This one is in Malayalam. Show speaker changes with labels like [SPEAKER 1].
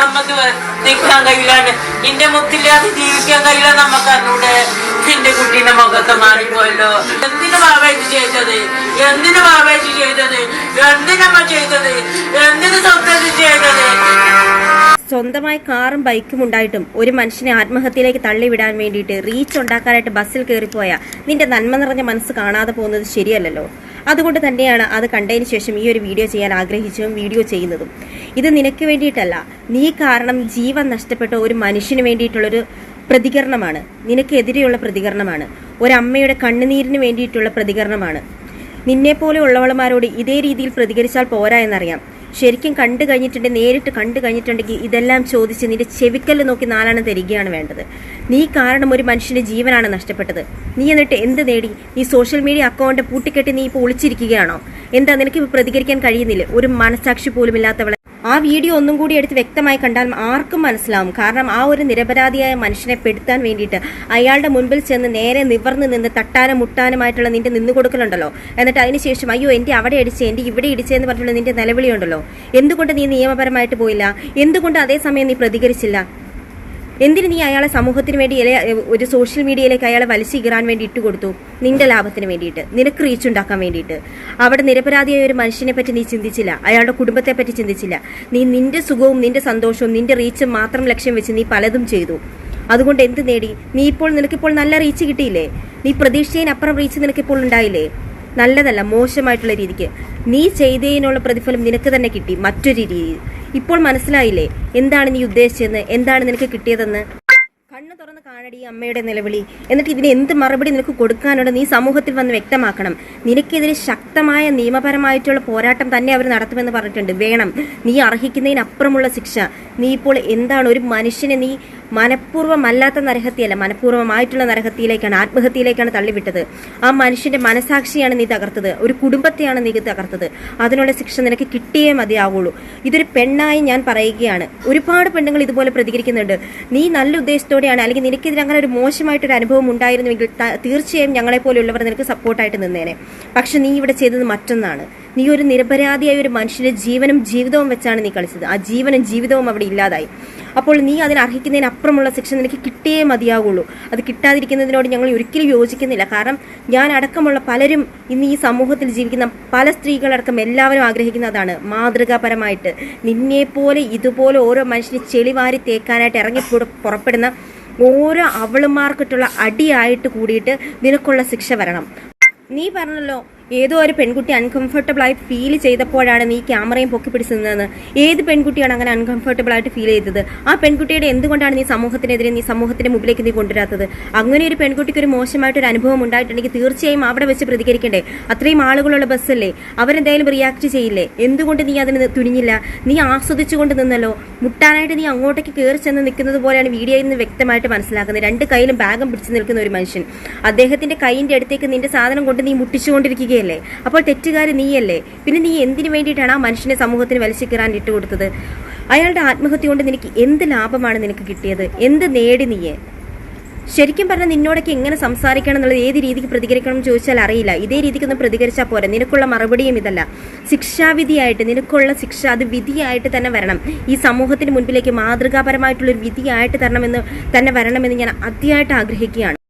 [SPEAKER 1] നമുക്ക് നിൽക്കാൻ കഴിയില്ലാണ്ട് നിന്റെ മുത്തില്ലാതെ ജീവിക്കാൻ കഴിയില്ല നമുക്ക് അറിഞ്ഞൂടെ? നിന്റെ കുട്ടീന്റെ മുഖത്ത് മാറിപ്പോയല്ലോ. എന്തിനു ബാബേജി ചെയ്തത്? എന്തിനു ബാബേജി ചെയ്തത്? എന്തിനമ്മ ചെയ്തത്? എന്തിനു സ്വന്തം ചെയ്തത്?
[SPEAKER 2] സ്വന്തമായി കാറും ബൈക്കും ഉണ്ടായിട്ടും ഒരു മനുഷ്യനെ ആത്മഹത്യയിലേക്ക് തള്ളിവിടാൻ വേണ്ടിയിട്ട് റീച്ച് ഉണ്ടാക്കാനായിട്ട് ബസ്സിൽ കയറിപ്പോയ നിന്റെ നന്മ നിറഞ്ഞ മനസ്സ് കാണാതെ പോകുന്നത് ശരിയല്ലല്ലോ. അതുകൊണ്ട് തന്നെയാണ് അത് കണ്ടതിന് ശേഷം ഈ ഒരു വീഡിയോ ചെയ്യാൻ ആഗ്രഹിച്ചതും വീഡിയോ ചെയ്യുന്നതും. ഇത് നിനക്ക് വേണ്ടിയിട്ടല്ല. നീ കാരണം ജീവൻ നഷ്ടപ്പെട്ട ഒരു മനുഷ്യന് വേണ്ടിയിട്ടുള്ളൊരു പ്രതികരണമാണ്. നിനക്കെതിരെയുള്ള പ്രതികരണമാണ്. ഒരമ്മയുടെ കണ്ണുനീരിന് വേണ്ടിയിട്ടുള്ള പ്രതികരണമാണ്. നിന്നെപ്പോലെ ഉള്ളവളമാരോട് ഇതേ രീതിയിൽ പ്രതികരിച്ചാൽ പോരാ എന്നറിയാം. ശരിക്കും കണ്ടു കഴിഞ്ഞിട്ടുണ്ടെങ്കിൽ നേരിട്ട് കണ്ടു കഴിഞ്ഞിട്ടുണ്ടെങ്കിൽ ഇതെല്ലാം ചോദിച്ച് നിന്റെ ചെവിക്കല്ല് നോക്കി നാലാണ് തരികയാണ് വേണ്ടത്. നീ കാരണം ഒരു മനുഷ്യന്റെ ജീവനാണ് നഷ്ടപ്പെട്ടത്. നീ എന്നിട്ട് എന്ത് നേടി? നീ സോഷ്യൽ മീഡിയ അക്കൗണ്ട് പൂട്ടിക്കെട്ടി നീ ഇപ്പോൾ ഒളിച്ചിരിക്കുകയാണോ? എന്താ നിനക്ക് പ്രതികരിക്കാൻ കഴിയുന്നില്ല? ഒരു മനസാക്ഷി പോലും ഇല്ലാത്തവളെ ആ വീഡിയോ ഒന്നും കൂടി എടുത്ത് വ്യക്തമായി കണ്ടാൽ ആർക്കും മനസ്സിലാവും. കാരണം ആ ഒരു നിരപരാധിയായ മനുഷ്യനെ പെടുത്താൻ വേണ്ടിയിട്ട് അയാളുടെ മുൻപിൽ ചെന്ന് നേരെ നിവർന്ന് നിന്ന് തട്ടാനും മുട്ടാനുമായിട്ടുള്ള നിന്റെ നിന്ന് കൊടുക്കലുണ്ടല്ലോ എന്നിട്ട് അതിനുശേഷം അയ്യോ എന്റെ അവിടെ അടിച്ച് എന്റെ ഇവിടെ ഇടിച്ചെന്ന് പറഞ്ഞുള്ള നിന്റെ നിലവിളിയുണ്ടല്ലോ. എന്തുകൊണ്ട് നീ നിയമപരമായിട്ട് പോയില്ല? എന്തുകൊണ്ട് അതേസമയം നീ പ്രതികരിച്ചില്ല? എന്തിന് നീ അയാളെ സമൂഹത്തിന് വേണ്ടി ഒരു സോഷ്യൽ മീഡിയയിലേക്ക് അയാളെ വലിച്ചീറാൻ വേണ്ടി ഇട്ട് കൊടുത്തു? നിന്റെ ലാഭത്തിന് വേണ്ടിയിട്ട്. നിനക്ക് റീച്ച് ഉണ്ടാക്കാൻ വേണ്ടിയിട്ട്. അവിടെ നിരപരാധിയായ ഒരു മനുഷ്യനെ പറ്റി നീ ചിന്തിച്ചില്ല. അയാളുടെ കുടുംബത്തെ പറ്റി ചിന്തിച്ചില്ല. നീ നിന്റെ സുഖവും നിന്റെ സന്തോഷവും നിന്റെ റീച്ചും മാത്രം ലക്ഷ്യം വെച്ച് നീ പലതും ചെയ്തു. അതുകൊണ്ട് എന്ത് നേടി? നീ ഇപ്പോൾ നിനക്കിപ്പോൾ നല്ല റീച്ച് കിട്ടിയില്ലേ? നീ പ്രതീക്ഷയിനപ്പുറം റീച്ച് നിനക്കിപ്പോൾ ഉണ്ടായില്ലേ? നല്ലതല്ല മോശമായിട്ടുള്ള രീതിക്ക്. നീ ചെയ്തതിനുള്ള പ്രതിഫലം നിനക്ക് തന്നെ കിട്ടി മറ്റൊരു രീതിയിൽ ഇപ്പോൾ മനസ്സിലായില്ലേ? എന്താണ് നീ ഉദ്ദേശിച്ചതെന്ന്? എന്താണ് നിനക്ക് കിട്ടിയതെന്ന്? കണ്ണു തുറന്ന് കാണടി അമ്മയുടെ നിലവിളി. എന്നിട്ട് ഇതിന് എന്ത് മറുപടി നിനക്ക് കൊടുക്കാനുണ്ട് നീ സമൂഹത്തിൽ വന്ന് വ്യക്തമാക്കണം. നിനക്കെതിരെ ശക്തമായ നിയമപരമായിട്ടുള്ള പോരാട്ടം തന്നെ അവർ നടത്തുമെന്ന് പറഞ്ഞിട്ടുണ്ട്. വേണം. നീ അർഹിക്കുന്നതിനപ്പുറമുള്ള ശിക്ഷ. നീ ഇപ്പോൾ എന്താണ് ഒരു മനുഷ്യനെ നീ മനഃപൂർവമല്ലാത്ത നരഹത്യയല്ല മനഃപൂർവമായിട്ടുള്ള നരഹത്യയിലേക്കാണ് ആത്മഹത്യയിലേക്കാണ് തള്ളിവിട്ടത്. ആ മനുഷ്യന്റെ മനസാക്ഷിയാണ് നീ തകർത്തത്. ഒരു കുടുംബത്തെയാണ് നീ തകർത്തത്. അതിനുള്ള ശിക്ഷ നിനക്ക് കിട്ടിയേ മതിയാവുള്ളൂ. ഇതൊരു പെണ്ണായി ഞാൻ പറയുകയാണ്. ഒരുപാട് പെണ്ണുങ്ങൾ ഇതുപോലെ പ്രതികരിക്കുന്നുണ്ട്. നീ നല്ല ഉദ്ദേശത്തോടെയാണ് അല്ലെങ്കിൽ നിനക്കെതിരെ അങ്ങനെ ഒരു മോശമായിട്ടൊരു അനുഭവം ഉണ്ടായിരുന്നുവെങ്കിൽ തീർച്ചയായും ഞങ്ങളെ പോലെയുള്ളവർ നിനക്ക് സപ്പോർട്ടായിട്ട് നിന്നേനെ. പക്ഷെ നീ ഇവിടെ ചെയ്തത് മറ്റൊന്നാണ്. നീ ഒരു നിരപരാധിയായ ഒരു മനുഷ്യന്റെ ജീവനും ജീവിതവും വെച്ചാണ് നീ കളിച്ചത്. ആ ജീവനും ജീവിതവും അവിടെ ഇല്ലാതായി. അപ്പോൾ നീ അതിന് അർഹിക്കുന്നതിനപ്പുറമുള്ള ശിക്ഷ നിനക്ക് കിട്ടിയേ മതിയാകുള്ളൂ അത് കിട്ടാതിരിക്കുന്നതിനോട് ഞങ്ങൾ ഒരിക്കലും യോജിക്കുന്നില്ല. കാരണം ഞാൻ അടക്കമുള്ള പലരും ഇന്ന് ഈ സമൂഹത്തിൽ ജീവിക്കുന്ന പല സ്ത്രീകളടക്കം എല്ലാവരും ആഗ്രഹിക്കുന്നതാണ് മാതൃകാപരമായിട്ട്. നിന്നെപ്പോലെ ഇതുപോലെ ഓരോ മനുഷ്യനെ ചെളിവാരി തേക്കാനായിട്ട് ഇറങ്ങി പുറ- പുറപ്പെടുന്ന ഓരോ അവളുമാർക്കിട്ടുള്ള അടിയായിട്ട് കൂടിയിട്ട് നിനക്കുള്ള ശിക്ഷ വരണം. നീ പറഞ്ഞല്ലോ ഏതോ ഒരു പെൺകുട്ടി അൺകംഫർട്ടബിൾ ആയി ഫീൽ ചെയ്തപ്പോഴാണ് നീ ക്യാമറയും പൊക്കി പിടിച്ച് നിന്നതെന്ന്. ഏത് പെൺകുട്ടിയാണ് അങ്ങനെ അൺകംഫർട്ടബിൾ ആയിട്ട് ഫീൽ ചെയ്തത്? ആ പെൺകുട്ടിയുടെ എന്തുകൊണ്ടാണ് നീ സമൂഹത്തിനെതിരെ നീ സമൂഹത്തിന്റെ മുമ്പിലേക്ക് നീ കൊണ്ടുവരാത്തത്? അങ്ങനെ ഒരു പെൺകുട്ടിക്ക് ഒരു മോശമായിട്ടൊരു അനുഭവം ഉണ്ടായിട്ടുണ്ടെങ്കിൽ തീർച്ചയായും അവിടെ വെച്ച് പ്രതികരിക്കണ്ടേ? അത്രയും ആളുകളുള്ള ബസ്സല്ലേ അവരെന്തായാലും റിയാക്ട് ചെയ്യില്ലേ? എന്തുകൊണ്ട് നീ അതിന് തുനിഞ്ഞില്ല? നീ ആസ്വദിച്ചുകൊണ്ട് നിന്നല്ലോ? മുട്ടാനായിട്ട് നീ അങ്ങോട്ടേക്ക് കയറി ചെന്ന് നിൽക്കുന്നത് പോലെയാണ് വീഡിയോയിൽ നിന്ന് വ്യക്തമായിട്ട് മനസ്സിലാക്കുന്നത്. രണ്ട് കയ്യിലും ബാഗും പിടിച്ചു നിൽക്കുന്ന ഒരു മനുഷ്യൻ. അദ്ദേഹത്തിന്റെ കൈയിന്റെ അടുത്തേക്ക് നിന്റെ സാധനം കൊണ്ട് നീ മുട്ടിച്ചുകൊണ്ടിരിക്കുകയല്ലേ അപ്പോൾ തെറ്റുകാരി നീയല്ലേ? പിന്നെ നീ എന്തിനു വേണ്ടിയിട്ടാണ് ആ മനുഷ്യനെ സമൂഹത്തിന് വലിച്ചു കയറാൻ ഇട്ടുകൊടുത്തത്? അയാളുടെ ആത്മഹത്യ കൊണ്ട് നിനക്ക് എന്ത് ലാഭമാണ് നിനക്ക് കിട്ടിയത്? എന്ത് നേടി നീയെ? ശരിക്കും പറഞ്ഞാൽ നിന്നോടൊക്കെ എങ്ങനെ സംസാരിക്കണം എന്നുള്ളത് ഏത് രീതിക്ക് പ്രതികരിക്കണം എന്ന് ചോദിച്ചാൽ അറിയില്ല. ഇതേ രീതിക്കൊന്നും പ്രതികരിച്ചാൽ പോരെ. നിനക്കുള്ള മറുപടിയും ഇതല്ല. ശിക്ഷാവിധിയായിട്ട് നിനക്കുള്ള ശിക്ഷ അത് വിധിയായിട്ട് തന്നെ വരണം. ഈ സമൂഹത്തിന് മുൻപിലേക്ക് മാതൃകാപരമായിട്ടുള്ളൊരു വിധിയായിട്ട് തരണമെന്ന് തന്നെ വരണമെന്ന് ഞാൻ അതിയായിട്ട് ആഗ്രഹിക്കുകയാണ്.